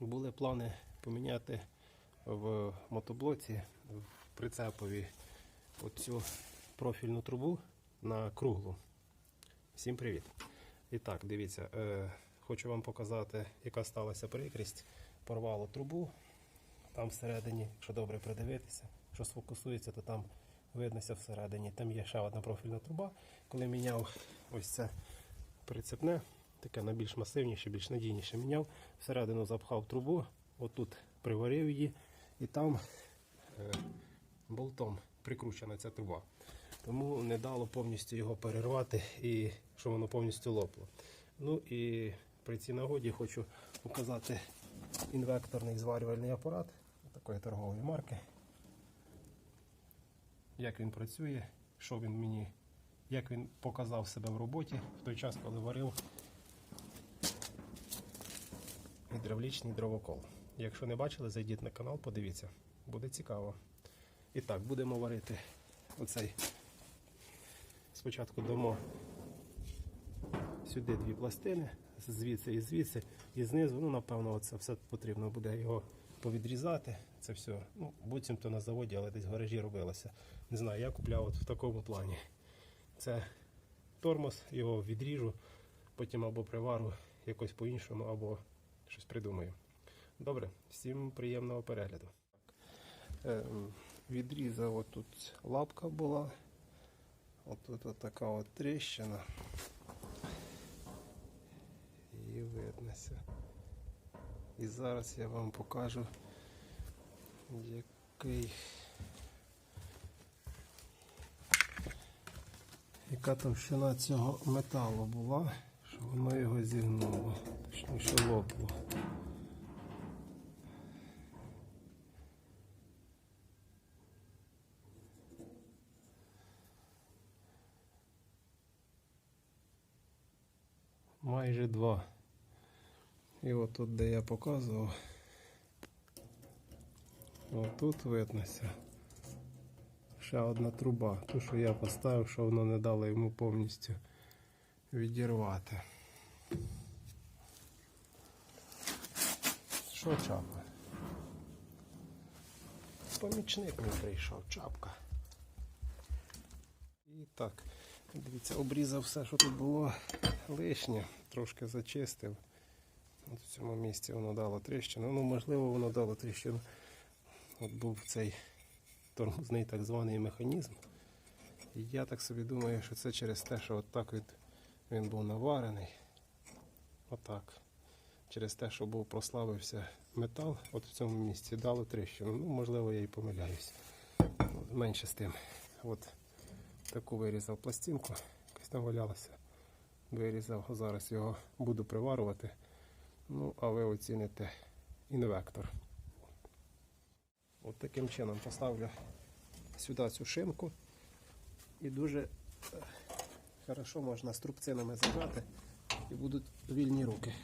Були плани поміняти в мотоблоці в прицепові оцю профільну трубу на круглу. Всім привіт! І так, дивіться, е, хочу вам показати, яка сталася прикрість. Порвало трубу там всередині, якщо добре придивитися, якщо сфокусується, то там виднося всередині. Там є ще одна профільна труба. Коли міняв ось це прицепне, таке на більш масивніше, більш надійніше міняв, всередину запхав трубу, отут приварив її, і там е, болтом прикручена ця труба. Тому не дало повністю його перервати і що воно повністю лопло. Ну і при цій нагоді хочу показати інвекторний зварювальний апарат такої торгової марки. Як він працює, що він мені, як він показав себе в роботі в той час, коли варив гідравлічний дровокол. Якщо не бачили, зайдіть на канал, подивіться, буде цікаво. І так, будемо варити оцей. Спочатку дамо сюди дві пластини, звідси і звідси, і знизу, ну, напевно, це все потрібно буде його повідрізати. Це все. Ну, буцімто на заводі, але десь в гаражі робилося. Не знаю, я купляв от в такому плані. Це тормоз, його відріжу, потім або привару якось по-іншому, або щось придумаю. Добре, всім приємного перегляду. Ем, відрізав отут лапка була. Отут от така от тріщина. І виднося. І зараз я вам покажу, який. Яка товщина цього металу була, воно його зігнуло, точніше лопло. Майже два. І от тут, де я показував, отут виднося. Ще одна труба. Ту, що я поставив, що воно не дало йому повністю відірвати. Що чапа? Помічник мій прийшов, чапка. І так, дивіться, обрізав все, що тут було лишнє, трошки зачистив. От в цьому місці воно дало тріщину. Ну, можливо, воно дало тріщину. От був цей тормозний так званий механізм. І я так собі думаю, що це через те, що от так від, він був наварений. Отак. Через те, що був прославився метал, от в цьому місці дало тріщину. Ну, можливо, я і помиляюсь. Менше з тим. От таку вирізав пластинку, якась там валялася. Вирізав, зараз його буду приварювати. Ну, а ви оціните інвектор. От таким чином поставлю сюди цю шинку і дуже е, хорошо можна струбцинами зажати і будуть вільні руки.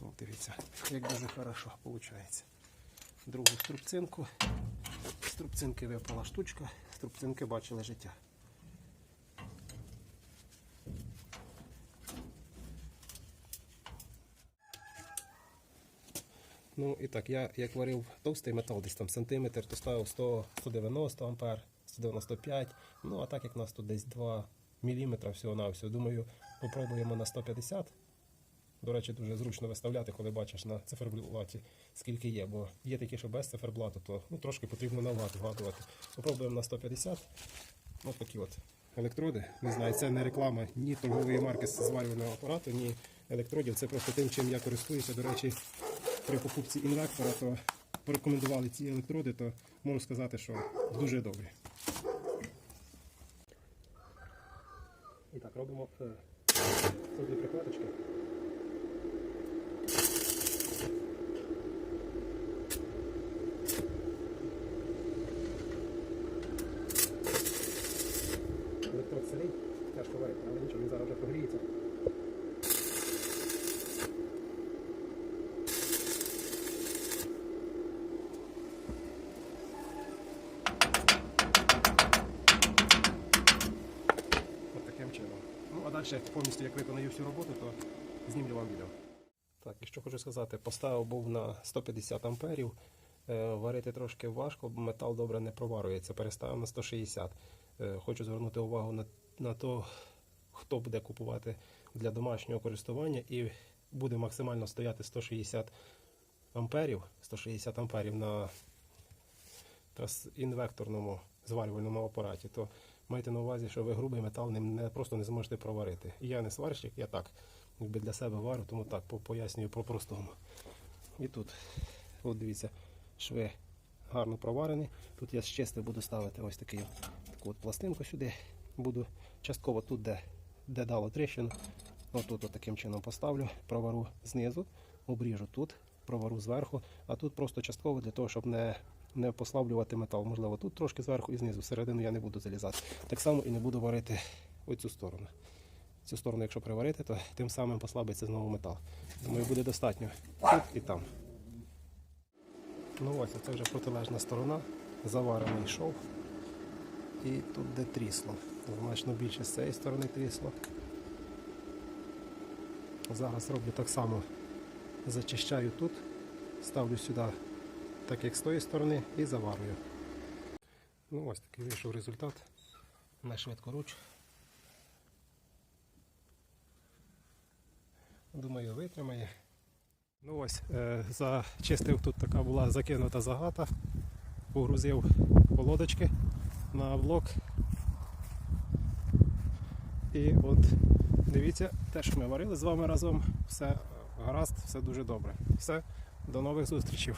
От дивіться, як дуже хорошо виходить. Другу струбцинку. Струбцинки випала штучка, струбцинки бачили життя. Ну і так, я як варив товстий метал, десь там сантиметр, то ставив 100, 190 ампер, 195. Ну а так як у нас тут десь 2 мм всього на всього, думаю, попробуємо на 150. До речі, дуже зручно виставляти, коли бачиш на циферблаті, скільки є. Бо є такі, що без циферблату, то ну, трошки потрібно навгад вгадувати. Попробуємо на 150. Ось такі от електроди. Не знаю, це не реклама ні торгової марки зварювального апарату, ні електродів. Це просто тим, чим я користуюся. До речі, при покупці інвектора, то порекомендували ці електроди, то можу сказати, що дуже добрі. І так, робимо е, тут дві прикладочки. Електрод сирий, тяжко варити, але нічого, він зараз вже прогріється. От таким чином. Ну а далі повністю як виконаю всю роботу, то знімлю вам відео. Так, і що хочу сказати, поставив був на 150 амперів. Е, Варити трошки важко, бо метал добре не проварюється. Переставив на 160. Е, Хочу звернути увагу на, на то, хто буде купувати для домашнього користування і буде максимально стояти 160 амперів, 160 амперів на інвекторному зварювальному апараті, то майте на увазі, що ви грубий метал ним не, просто не зможете проварити. Я не сварщик, я так якби для себе варю, тому так пояснюю по простому. І тут, от дивіться, шви гарно проварені. Тут я зчистив, буду ставити ось такий, таку от пластинку сюди. Буду частково тут, де, де дало тріщину, отут от таким чином поставлю, провару знизу, обріжу тут, провару зверху, а тут просто частково для того, щоб не, не послаблювати метал. Можливо, тут трошки зверху і знизу. Всередину я не буду залізати. Так само і не буду варити оцю сторону. Цю сторону, якщо приварити, то тим самим послабиться знову метал. Думаю, буде достатньо тут і там. Ну ось, це вже протилежна сторона, заварений шов. І тут де трісло. Значно більше з цієї сторони трісло. Зараз роблю так само. Зачищаю тут, ставлю сюди, так як з тої сторони, і заварюю. Ну ось такий вийшов результат. На швидкоруч. Думаю, витримає. Ну ось, е, зачистив тут така була закинута загата, погрузив колодочки на блок. І от дивіться, те, що ми варили з вами разом, все гаразд, все дуже добре. Все, до нових зустрічей.